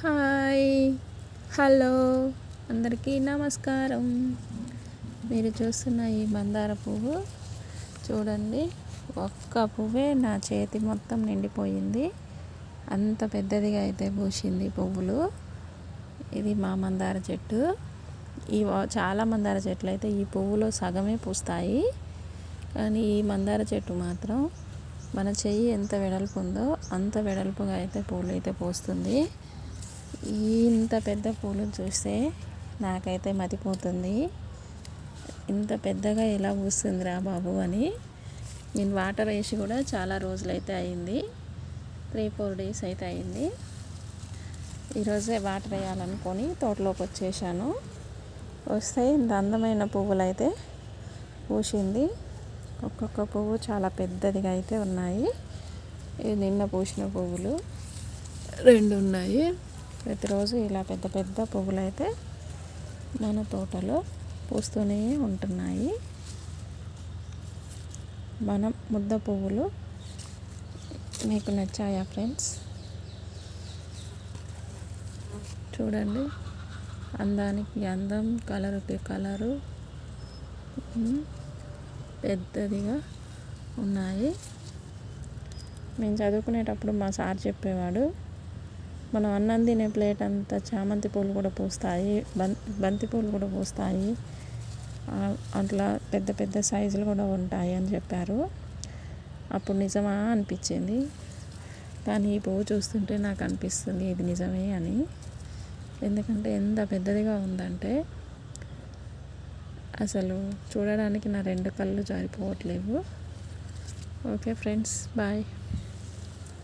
Hi. Hello. అందరికీ నమస్కారం. మీరు చూస్తున్న ఈ మందార పువ్వు చూడండి ఒక్క పువ్వే నా చేతి మొత్తం నిండిపోయింది. అంత పెద్దదిగా అయితే పూసింది పువ్వులు. ఇది మా మందార చెట్టు. ఈ చాలా మందార చెట్లు అయితే ఈ పువ్వులో సగమే పూస్తాయి. కానీ ఈ మందార చెట్టు మాత్రం మన చెయ్యి ఎంత వెడల్పు ఉందో అంత వెడల్పుగా అయితే పూలు అయితే పోస్తుంది. ఇంత పెద్ద పూలు చూస్తే నాకైతే మతిపోతుంది. ఇంత పెద్దగా ఎలా పూస్తుందిరా బాబు అని నేను వాటర్ వేసి కూడా చాలా రోజులైతే అయింది. త్రీ ఫోర్ డేస్ అయితే అయింది. ఈరోజే వాటర్ వేయాలనుకొని తోటలోకి వచ్చేసాను. వస్తే ఇంత అందమైన పువ్వులు అయితే పూసింది. ఒక్కొక్క పువ్వు చాలా పెద్దదిగా అయితే ఉన్నాయి. నిన్న పూసిన పువ్వులు. రెండు ఉన్నాయి. ప్రతిరోజు ఇలా పెద్ద పెద్ద పువ్వులు అయితే మన తోటలో పూస్తూనే ఉంటున్నాయి. మన ముద్ద పువ్వులు మీకు నచ్చాయా ఫ్రెండ్స్? చూడండి. అందానికి అందం కలరుకి కలరు. పెద్దదిగా ఉన్నాయి. మేము చదువుకునేటప్పుడు మా సార్ చెప్పేవాడు మనం అన్నం తినే ప్లేట్ అంతా చామంతి పూలు కూడా పూస్తాయి బంతి పూలు కూడా పూస్తాయి. అట్లా పెద్ద పెద్ద సైజులు కూడా ఉంటాయి అని చెప్పారు. అప్పుడు నిజమా అనిపించింది. కానీ ఈ పువ్వు చూస్తుంటే నాకు అనిపిస్తుంది ఇది నిజమే అని. ఎందుకంటే ఎంత పెద్దదిగా ఉందంటే అసలు చూడడానికి నా రెండు కళ్ళు జారిపోవట్లేవు. Okay friends bye.